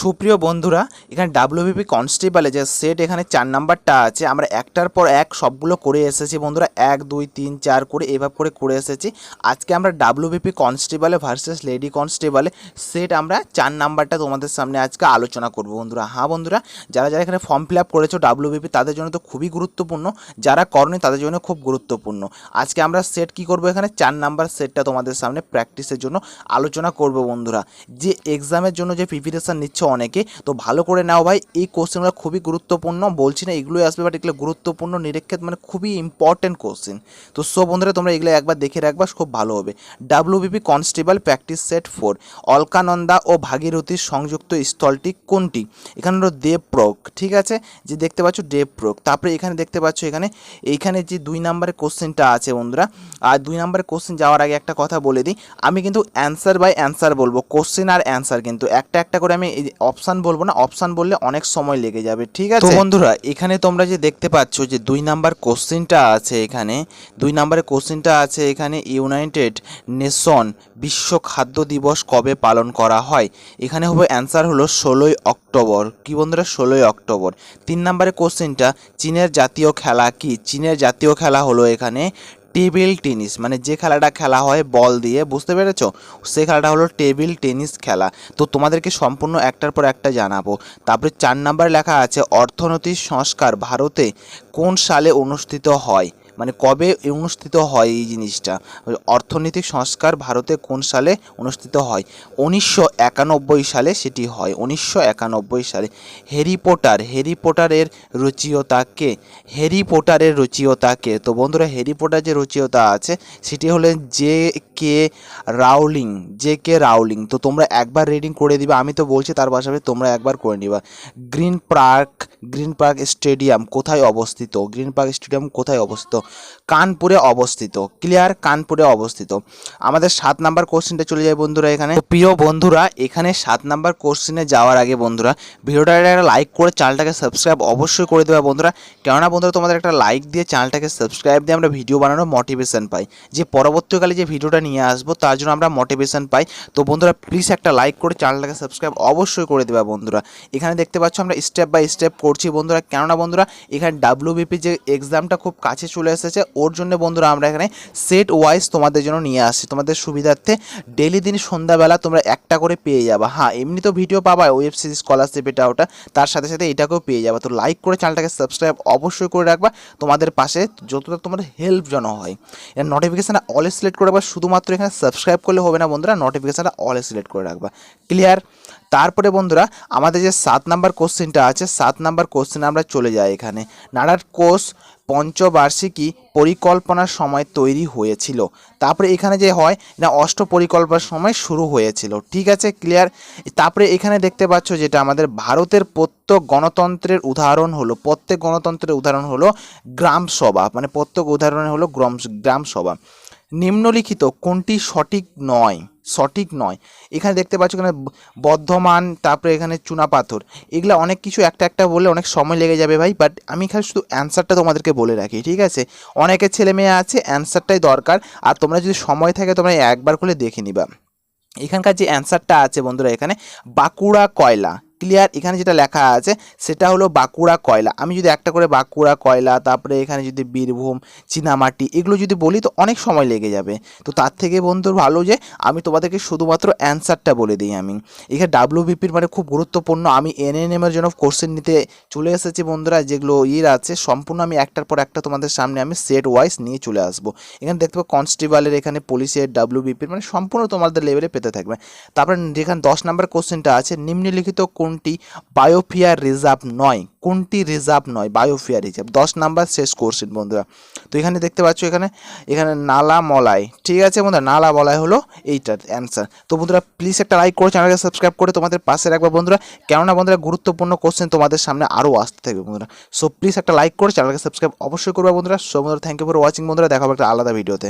সুপ্রিয় বন্ধুরা, এখানে ডাব্লিউবিপি কনস্টেবলে যে সেট এখানে চার নাম্বারটা আছে, আমরা একটার পর এক সবগুলো করে এসেছি বন্ধুরা, এক, দুই, তিন, চার করে এভাবে করে করে এসেছি। আজকে আমরা ডাব্লিউবিপি কনস্টেবলে ভার্সেস লেডি কনস্টেবলে সেট আমরা চার নাম্বারটা তোমাদের সামনে আজকে আলোচনা করব বন্ধুরা। হ্যাঁ বন্ধুরা, যারা যারা এখানে ফর্ম ফিল আপ করেছ ডাব্লিউবিপি তাদের জন্য তো খুবই গুরুত্বপূর্ণ। যারা করনি, তাদের জন্য খুব গুরুত্বপূর্ণ। আজকে আমরা সেট কি করব এখানে? চার নাম্বার সেটটা তোমাদের সামনে প্র্যাকটিসের জন্য আলোচনা করব বন্ধুরা। যে এক্সামের জন্য যে প্রিপারেশান নিচ্ছে অনেকে। তো ভালো করে নাও ভাই, এই কোশ্চেনগুলো খুবই গুরুত্বপূর্ণ। বলছি না এগুলোই আসবে বাট এগুলো গুরুত্বপূর্ণ, নিরীক্ষিত মানে খুবই ইম্পর্টেন্ট কোশ্চেন তো সো বন্ধুরা, তোমরা এগুলো একবার দেখে রাখবা, খুব ভালো হবে। WBP constable practice set four Alaknanda ও ভাগীরথীর সংযুক্ত স্থলটি কোনটি? এখানে হলো দেবপ্রগ ঠিক আছে? যে দেখতে পাচ্ছ দেবপ্রগ তারপরে এখানে দেখতে পাচ্ছ এখানে, এইখানে যে দুই নম্বরের কোশ্চেনটা আছে বন্ধুরা, আর দুই নম্বরের কোশ্চেন যাওয়ার আগে একটা কথা বলে দিই। আমি কিন্তু অ্যান্সার বাই অ্যান্সার বলব কোশ্চেন আর অ্যান্সার কিন্তু। একটা একটা করে আমি অপশান বলব না অপশান বললে অনেক সময় লেগে যাবে ঠিক আছে? বন্ধুরা এখানে তোমরা যে দেখতে পাচ্ছ যে দুই নাম্বার কোশ্চেনটা আছে এখানে দুই নাম্বারের কোশ্চেনটা আছে এখানে ইউনাইটেড নেশন বিশ্ব খাদ্য দিবস কবে পালন করা হয়? এখানে হবে অ্যান্সার হলো ষোলোই অক্টোবর। কি বন্ধুরা? ষোলোই অক্টোবর। তিন নম্বরের কোশ্চেনটা চীনের জাতীয় খেলা কি? চীনের জাতীয় খেলা হলো এখানে টেবিল টেনিস মানে যে খেলাটা খেলা হয় বল দিয়ে, বুঝতে পেরেছ? সে খেলাটা হলো টেবিল টেনিস খেলা। তো তোমাদেরকে সম্পূর্ণ একটার পর একটা জানাব। তারপরে চার নাম্বার লেখা আছে, অর্থনৈতিক সংস্কার ভারতে কোন সালে অনুষ্ঠিত হয়? মানে কবে অনুষ্ঠিত হয় এই জিনিসটা? অর্থনৈতিক সংস্কার ভারতে কোন সালে অনুষ্ঠিত হয়? উনিশশো একানব্বই সালে সেটি হয়। উনিশশো একানব্বই সালে। হ্যারি পটার, হ্যারি পটারের রচিয়তা কে? হ্যারি পটারের রচিয়তা কে? তো বন্ধুরা, হ্যারি পটার যে রচিয়তা আছে, সেটি হলেন J K Rowling, J K Rowling. তো তোমরা একবার রিডিং করে দিবে। আমি তো বলছি তার পাশাপাশি তোমরা একবার করে নিবা। Green Park Green Park Stadium কোথায় অবস্থিত? গ্রিন পার্ক স্টেডিয়াম কোথায় অবস্থিত? কানপুরে অবস্থিত। ক্লিয়ার? কানপুরে অবস্থিত। আমাদের সাত নাম্বার কোশ্চেনটা চলে যায় বন্ধুরা এখানে। প্রিয় বন্ধুরা, এখানে সাত নাম্বার কোশ্চেনে যাওয়ার আগে বন্ধুরা, ভিডিওটা একটা লাইক করে চ্যানেলটাকে সাবস্ক্রাইব অবশ্যই করে দেবে বন্ধুরা। কেননা বন্ধুরা, তোমাদের একটা লাইক দিয়ে চ্যানেলটাকে সাবস্ক্রাইব দিয়ে আমরা ভিডিও বানানোর মোটিভেশন পাই। যে পরবর্তীকালে যে ভিডিওটা নিয়ে আসব, তার জন্য আমরা মোটিভেশন পাই। তো বন্ধুরা প্লিজ একটা লাইক করে চ্যানেলটাকে সাবস্ক্রাইব অবশ্যই করে দেবে বন্ধুরা। এখানে দেখতে পাচ্ছ আমরা স্টেপ বাই স্টেপ করছি বন্ধুরা। কেননা বন্ধুরা, এখানে ডাব্লিউবিপি যে এক্সামটা খুব কাছে চলে এসেছে, ওর জন্য বন্ধুরা আমরা এখানে সেট ওয়াইজ তোমাদের জন্য নিয়ে আসছি। তোমাদের সুবিধার্থে ডেলি দিন সন্ধ্যাবেলা তোমরা একটা করে পেয়ে যাবা। হ্যাঁ এমনি তো ভিডিও পাবা ওয়েব সিরিজ স্কলারশিপ এটা ওটা। তার সাথে সাথে এটাকেও পেয়ে যাবা। তো লাইক করে চ্যানেলটাকে সাবস্ক্রাইব অবশ্যই করে রাখবা। তোমাদের পাশে যতটা তোমাদের হেল্প যেন হয়। এর নোটিফিকেশানটা অল সিলেক্ট করে রাখবা। শুধুমাত্র এখানে সাবস্ক্রাইব করলে হবে না বন্ধুরা নোটিফিকেশানটা অল সিলেক্ট করে রাখবা। ক্লিয়ার তারপরে বন্ধুরা, আমাদের যে সাত নাম্বার কোশ্চেনটা আছে, সাত নাম্বার কোশ্চেনে আমরা চলে যাই এখানে। নাডার কোষ পঞ্চবার্ষিকী পরিকল্পনার সময় তৈরি হয়েছিল। তারপরে এখানে যে হয়, না অষ্ট পরিকল্পনার সময় শুরু হয়েছিল। ঠিক আছে ক্লিয়ার তারপরে এখানে দেখতে পাচ্ছ যেটা আমাদের ভারতের প্রত্যেক গণতন্ত্রের উদাহরণ হলো, প্রত্যেক গণতন্ত্রের উদাহরণ হলো গ্রাম সভা মানে প্রত্যেক উদাহরণ হলো গ্রাম গ্রাম সভা নিম্নলিখিত কোনটি সঠিক নয় সঠিক নয়। এখানে দেখতে পাচ্ছ এখানে বর্ধমান, তারপরে এখানে চুনাপাথর। এগুলো অনেক কিছু একটা একটা বললে অনেক সময় লেগে যাবে ভাই বাট আমি এখানে শুধু অ্যান্সারটা তোমাদেরকে বলে রাখি, ঠিক আছে? অনেকের ছেলে মেয়ে আছে অ্যান্সারটাই দরকার, আর তোমরা যদি সময় থাকে তোমরা একবার করে দেখে নিবা। এখানকার যে অ্যান্সারটা আছে বন্ধুরা এখানে, বাঁকুড়া কয়লা। ক্লিয়ার এখানে যেটা লেখা আছে, সেটা হলো বাঁকুড়া কয়লা। আমি যদি একটা করে বাঁকুড়া কয়লা, তারপরে এখানে যদি বীরভূম, চীনামাটি, এগুলো যদি বলি তো অনেক সময় লেগে যাবে। তো তার থেকে বন্ধুর ভালো যে, আমি তোমাদেরকে শুধুমাত্র অ্যান্সারটা বলে দিই আমি। এখানে ডাব্লিউবিপির মানে খুব গুরুত্বপূর্ণ। আমি এনএনএম এর জন্য কোশ্চেন নিতে চলে এসেছি বন্ধুরা, যেগুলো ইয়ের আছে, সম্পূর্ণ আমি একটার পর একটা তোমাদের সামনে আমি সেট ওয়াইজ নিয়ে চলে আসব। এখানে দেখতে পাবো কনস্টেবলের এখানে পুলিশের ডাব্লিউবিপির মানে সম্পূর্ণ তোমাদের লেভেলে পেতে থাকবে। তারপরে যেখানে দশ নম্বর কোশ্চেনটা আছে, নিম্নলিখিত কোনটি? বায়োফিয়ার রিজার্ভ নয়। কোনটি রিজার্ভ নয়? Biosphere reserve. দশ নাম্বার শেষ কোশ্চেন বন্ধুরা। তো এখানে দেখতে পাচ্ছ এখানে এখানে নালা মলাই। ঠিক আছে বন্ধুরা, নালা মলাই হলো এইটার অ্যান্সার তো বন্ধুরা প্লিজ একটা লাইক করে চ্যানেলকে সাবস্ক্রাইব করে তোমাদের পাশে রাখবে বন্ধুরা। কেননা বন্ধুরা, গুরুত্বপূর্ণ কোশ্চেন তোমাদের সামনে আরও আসতে থাকবে বন্ধুরা। সো প্লিজ একটা লাইক করে চ্যানেলকে সাবস্ক্রাইব অবশ্যই করবে বন্ধুরা। সো বন্ধুরা থ্যাংক ইউ ফর ওয়াচিং বন্ধুরা। দেখা হবে একটা আলাদা ভিডিওতে